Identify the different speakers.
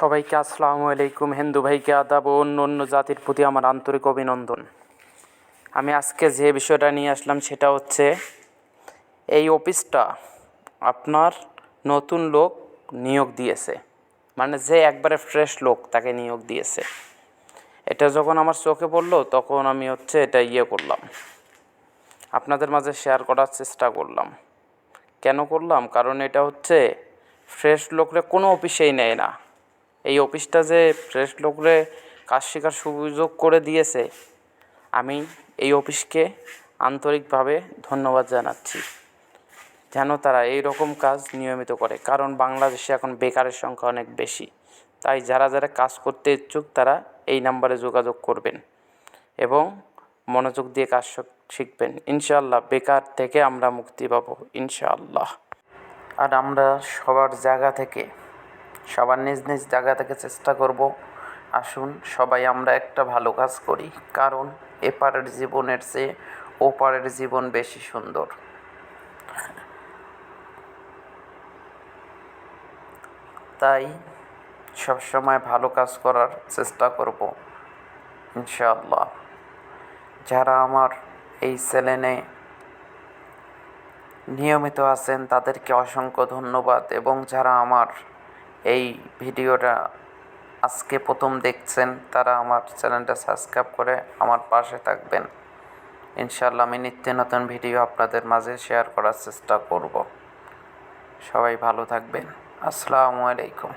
Speaker 1: সবাইকে আসসালামু আলাইকুম। হিন্দু ভাইকে আদাব ও অন্য অন্য জাতির প্রতি আমার আন্তরিক অভিনন্দন। আমি আজকে যে বিষয়টা নিয়ে আসলাম সেটা হচ্ছে, এই অফিসটা আপনার নতুন লোক নিয়োগ দিয়েছে। মানে যে একবারে ফ্রেশ লোক তাকে নিয়োগ দিয়েছে। এটা যখন আমার চোখে পড়ল, তখন আমি হচ্ছে এটা ইয়ে করলাম। আপনাদের মাঝে শেয়ার করার চেষ্টা করলাম। কেন করলাম? কারণ এটা হচ্ছে, ফ্রেশ লোকরা কোনো অফিসেই নেয় না। এই অফিসটা যে ফ্রেশ লোকরে কাজ শেখার সুযোগ করে দিয়েছে, আমি এই অফিসকে আন্তরিকভাবে ধন্যবাদ জানাচ্ছি। যেন তারা এই রকম কাজ নিয়মিত করে, কারণ বাংলাদেশে এখন বেকারের সংখ্যা অনেক বেশি। তাই যারা যারা কাজ করতে ইচ্ছুক, তারা এই নাম্বারে যোগাযোগ করবেন এবং মনোযোগ দিয়ে কাজ শিখবেন। ইনশাআল্লাহ বেকার থেকে আমরা মুক্তি পাবো, ইনশাআল্লাহ। আর আমরা সবার জায়গা থেকে সবার নিজ নিজ জায়গা থেকে চেষ্টা করব। আসুন, সবাই আমরা একটা ভালো কাজ করি, কারণ এপারের জীবনের চেয়ে ওপারের জীবন বেশি সুন্দর। তাই সবসময় ভালো কাজ করার চেষ্টা করব, ইনশাআল্লাহ। যারা আমার এই চ্যানেলে নিয়মিত আছেন, তাদেরকে অসংখ্য ধন্যবাদ এবং যারা আমার এই ভিডিওটা আজকে প্রথম দেখছেন, তারা আমার চ্যানেলটা সাবস্ক্রাইব করে আমার পাশে থাকবেন। ইনশাল্লাহ আমি নিত্য নতুন ভিডিও আপনাদের মাঝে শেয়ার করার চেষ্টা করব। সবাই ভালো থাকবেন। আসসালামু আলাইকুম।